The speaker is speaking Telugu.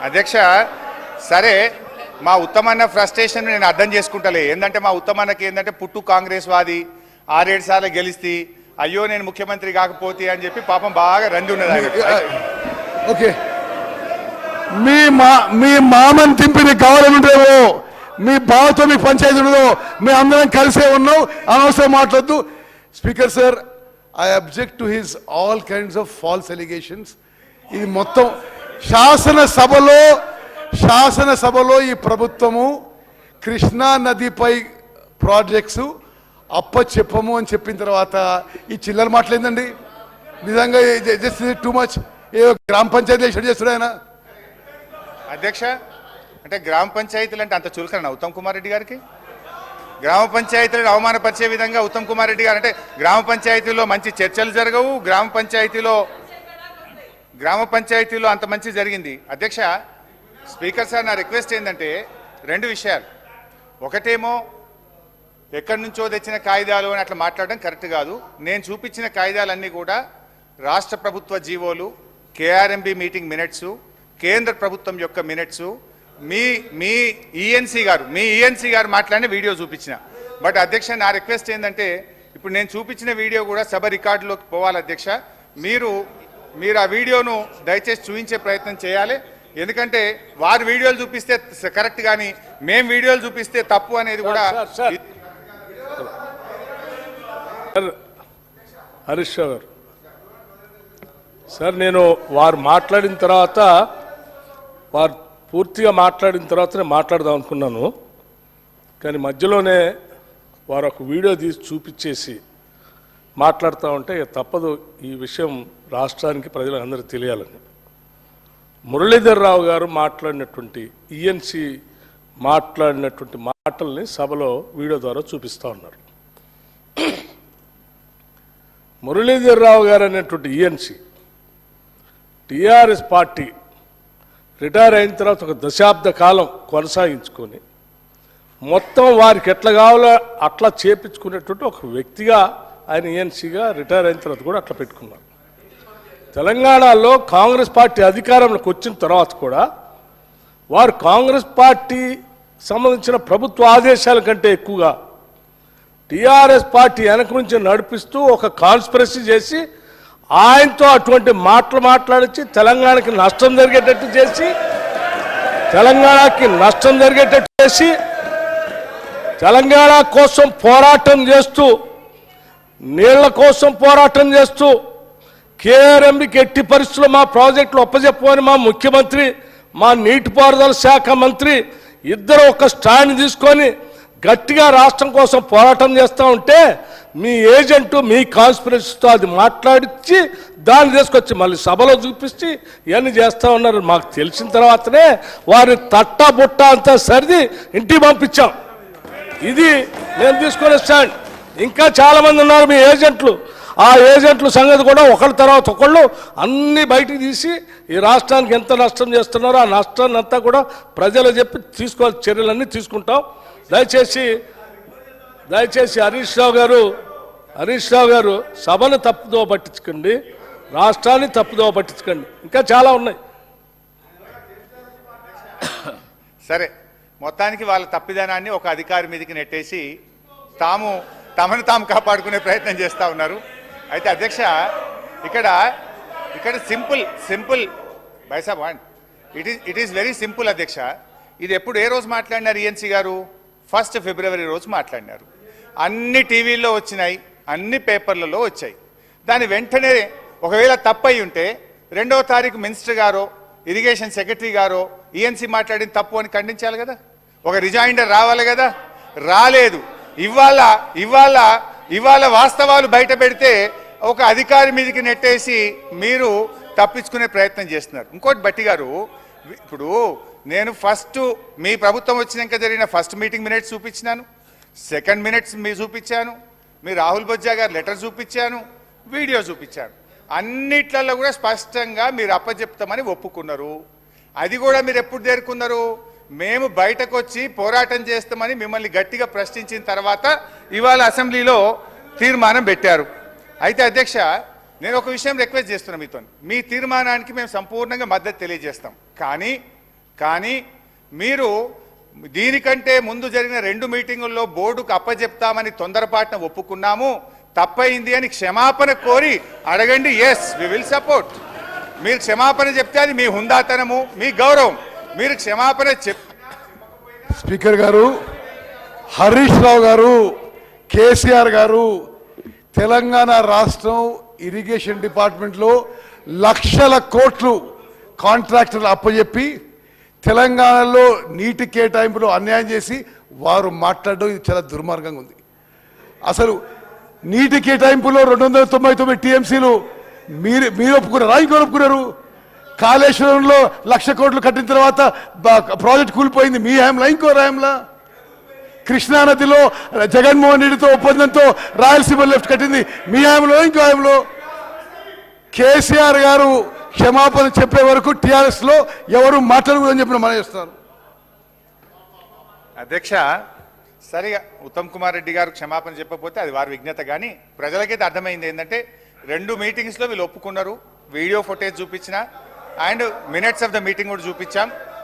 అధ్యక్ష సరే మా ఉత్తమన్న ఫ్రస్ట్రేషన్ నేను అర్థం చేసుకుంటలే. ఏంటంటే మా ఉత్తమన్నకి ఏంటంటే పుట్టు కాంగ్రెస్ వాది ఆరేడు సార్లు గెలిస్తే అయ్యో నేను ముఖ్యమంత్రి కాకపోతే అని చెప్పి పాపం బాగా రంది ఉన్నది ఓకే. మీ మా మీ మామని తింపి గవర్నమెంట్ మీ బావతో మీ పంచాయతీ ఉండదో మీ అందరం కలిసే ఉన్నాం అనవసరం మాట్లాడద్దు. Speaker sir I object to his all kinds of false allegations ఇది మొత్తం శాసనసభలో శాసనసభలో ఈ ప్రభుత్వము కృష్ణా నదిపై ప్రాజెక్ట్స్ అప్ప చెప్పము అని చెప్పిన తర్వాత ఈ చిల్లర మాటలేందండి నిజంగా జస్ట్ టూ మచ్ ఏ గ్రామ పంచాయతీ ఎలక్షన్ చేస్తాడు ఆయన? అధ్యక్ష అంటే గ్రామ పంచాయతీలు అంటే అంత చులకన ఉత్తమ్ కుమార్ రెడ్డి గారికి? గ్రామ పంచాయతీలను అవమానపరిచే విధంగా ఉత్తమ్ కుమార్ రెడ్డి గారు అంటే గ్రామ పంచాయతీలో మంచి చర్చలు జరగవు గ్రామ పంచాయతీలో గ్రామ పంచాయతీలో అంత మంచి జరిగింది. అధ్యక్ష స్పీకర్ సార్ నా రిక్వెస్ట్ ఏంటంటే రెండు విషయాలు. ఒకటేమో ఎక్కడి నుంచో తెచ్చిన కాగితాలు అని అట్లా మాట్లాడడం కరెక్ట్ కాదు. నేను చూపించిన కాగితాలన్నీ కూడా రాష్ట్ర ప్రభుత్వ జీవోలు కేఆర్ఎంబి మీటింగ్ మినిట్స్ కేంద్ర ప్రభుత్వం యొక్క మినిట్స్ మీ మీ ఈఎన్సీ గారు మీ ఈఎన్సీ గారు మాట్లాడిన వీడియో చూపించిన. బట్ అధ్యక్ష నా రిక్వెస్ట్ ఏంటంటే ఇప్పుడు నేను చూపించిన వీడియో కూడా సభ రికార్డులోకి పోవాలి అధ్యక్ష. మీరు మీరు ఆ వీడియోను దయచేసి చూపించే ప్రయత్నం చేయాలి. ఎందుకంటే వారు వీడియోలు చూపిస్తే కరెక్ట్ కానీ మేము వీడియోలు చూపిస్తే తప్పు అనేది కూడా హరీష్ గారు. సార్ నేను వారు మాట్లాడిన తర్వాత వారు పూర్తిగా మాట్లాడిన తర్వాత నేను మాట్లాడదాం అనుకున్నాను. కానీ మధ్యలోనే వారు ఒక వీడియో తీసి చూపించేసి మాట్లాడుతూ ఉంటే తప్పదు. ఈ విషయం రాష్ట్రానికి ప్రజలందరికీ తెలియాలని. మురళీధర్ రావు గారు మాట్లాడినటువంటి ఈఎన్సి మాట్లాడినటువంటి మాటల్ని సభలో వీడియో ద్వారా చూపిస్తూ ఉన్నారు. మురళీధర్ రావు గారు అనేటువంటి ఈఎన్సి టిఆర్ఎస్ పార్టీ రిటైర్ అయిన తర్వాత ఒక దశాబ్ద కాలం కొనసాగించుకొని మొత్తం వారికి ఎట్లా కావాలో అట్లా చేపించుకునేటువంటి ఒక వ్యక్తిగా ఆయన ఈఎన్సీగా రిటైర్ అయిన తర్వాత కూడా అట్లా పెట్టుకున్నారు తెలంగాణలో కాంగ్రెస్ పార్టీ అధికారంలోకి వచ్చిన తర్వాత కూడా వారు కాంగ్రెస్ పార్టీ సంబంధించిన ప్రభుత్వ ఆదేశాల కంటే ఎక్కువగా టీఆర్ఎస్ పార్టీ వెనక నుంచి నడిపిస్తూ ఒక కాన్స్పిరసీ చేసి ఆయనతో అటువంటి మాటలు మాట్లాడించి తెలంగాణకి నష్టం జరిగేటట్టు చేసి తెలంగాణకి నష్టం జరిగేటట్టు చేసి తెలంగాణ కోసం పోరాటం చేస్తూ నీళ్ళ కోసం పోరాటం చేస్తూ కేఆర్ఎంబికి ఎట్టి పరిస్థితుల్లో మా ప్రాజెక్టులు ఒప్పజెప్పమని మా ముఖ్యమంత్రి మా నీటిపారుదల శాఖ మంత్రి ఇద్దరు ఒక స్టాండ్ తీసుకొని గట్టిగా రాష్ట్రం కోసం పోరాటం చేస్తూ ఉంటే మీ ఏజెంటు మీ కాన్స్పిరసీతో అది మాట్లాడించి దాన్ని తీసుకొచ్చి మళ్ళీ సభలో చూపించి ఇవన్నీ చేస్తూ ఉన్నారు. మాకు తెలిసిన తర్వాతనే వారి తట్ట బుట్ట అంతా సరిది ఇంటికి పంపించాం. ఇది నేను తీసుకునే స్టాండ్. ఇంకా చాలామంది ఉన్నారు మీ ఏజెంట్లు. ఆ ఏజెంట్ల సంగతి కూడా ఒకళ్ళ తర్వాత ఒకళ్ళు అన్నీ బయటికి తీసి ఈ రాష్ట్రానికి ఎంత నష్టం చేస్తున్నారో ఆ నష్టాన్ని అంతా కూడా ప్రజలు చెప్పి తీసుకోవాలి చర్యలన్నీ తీసుకుంటాం. దయచేసి దయచేసి హరీష్ రావు గారు హరీష్ రావు గారు సభను తప్పుదో పట్టించుకోండి. రాష్ట్రాన్ని తప్పుదో పట్టించుకోండి. ఇంకా చాలా ఉన్నాయి. సరే మొత్తానికి వాళ్ళ తప్పిదనాన్ని ఒక అధికారి మీదకి నెట్టేసి తాము తమను తాము కాపాడుకునే ప్రయత్నం చేస్తూ ఉన్నారు. అయితే అధ్యక్ష ఇక్కడ ఇక్కడ simple simple బైసాబ్ and it is it is very simple అధ్యక్ష. ఇది ఎప్పుడు ఏ రోజు మాట్లాడినారు ఈఎన్సీ గారు? ఫస్ట్ ఫిబ్రవరి రోజు మాట్లాడినారు. అన్ని టీవీల్లో వచ్చినాయి అన్ని పేపర్లలో వచ్చాయి. దాని వెంటనే ఒకవేళ తప్పై ఉంటే రెండవ తారీఖు మినిస్టర్ గారో ఇరిగేషన్ సెక్రటరీ గారో ఈఎన్సీ మాట్లాడిన తప్పు అని ఖండించాలి కదా? ఒక రిజైండర్ రావాలి కదా? రాలేదు. ఇవాళ ఇవాళ ఇవాళ వాస్తవాలు బయట పెడితే ఒక అధికారి మీదకి నెట్టేసి మీరు తప్పించుకునే ప్రయత్నం చేస్తున్నారు. ఇంకోటి బట్టి గారు ఇప్పుడు నేను ఫస్ట్ మీ ప్రభుత్వం వచ్చినాక జరిగిన ఫస్ట్ మీటింగ్ మినిట్స్ చూపించినాను. సెకండ్ మినిట్స్ మీ చూపించాను. మీ రాహుల్ బొజ్జా గారు లెటర్ చూపించాను. వీడియో చూపించాను. అన్నిట్లలో కూడా స్పష్టంగా మీరు అప్పచెప్తామని ఒప్పుకున్నారు. అది కూడా మీరు ఎప్పుడు చేరుకున్నారు మేము బయటకు వచ్చి పోరాటం చేస్తామని మిమ్మల్ని గట్టిగా ప్రశ్నించిన తర్వాత ఇవాళ అసెంబ్లీలో తీర్మానం పెట్టారు. అయితే అధ్యక్ష నేను ఒక విషయం రిక్వెస్ట్ చేస్తున్నా మీతో. మీ తీర్మానానికి మేము సంపూర్ణంగా మద్దతు తెలియజేస్తాం. కానీ కానీ మీరు దీనికంటే ముందు జరిగిన రెండు మీటింగుల్లో బోర్డుకు అప్పజెప్తామని తొందరపాటున ఒప్పుకున్నాము. తప్పయింది అని క్షమాపణ కోరి అడగండి. ఎస్ వి విల్ సపోర్ట్ మీరు క్షమాపణ చెప్తే అది మీ హుందాతనము మీ గౌరవం. మీరు క్షమాపణ చెప్ స్పీకర్ గారు హరీష్ రావు గారు కేసీఆర్ గారు తెలంగాణ రాష్ట్రం ఇరిగేషన్ డిపార్ట్మెంట్లో లక్షల కోట్లు కాంట్రాక్టర్లు అప్పచెప్పి తెలంగాణలో నీటి కేటాయింపులో అన్యాయం చేసి వారు మాట్లాడడం ఇది చాలా దుర్మార్గంగా ఉంది. అసలు నీటి కేటాయింపులో రెండు వందల తొంభై తొమ్మిది టీఎంసీలు మీరు మీరు ఒప్పుకున్నారా? ఇంకోరు ఒప్పుకున్నారు? కాళేశ్వరంలో లక్ష కోట్లు కట్టిన తర్వాత ప్రాజెక్ట్ కూలిపోయింది. మీ హ్యాంలా ఇంకో హ్యాంలా? కృష్ణానదిలో జగన్మోహన్ రెడ్డితో ఒప్పందంతో రాయలసీమ లెఫ్ట్ కట్టింది. మీ హ్యాంలో ఇంకో హ్యాంలో? కేసీఆర్ గారు క్షమాపణ చెప్పే వరకు టీఆర్ఎస్లో ఎవరు మాట్లాడకూడదని చెప్పిన మనం చేస్తారు. అధ్యక్ష సరిగా ఉత్తమ్ కుమార్ రెడ్డి గారు క్షమాపణ చెప్పకపోతే అది వారి విజ్ఞత కానీ ప్రజలకైతే అర్థమైంది ఏంటంటే రెండు మీటింగ్స్లో వీళ్ళు ఒప్పుకున్నారు. వీడియో ఫుటేజ్ చూపించిన and minutes of the meeting కూడా చూపించాం.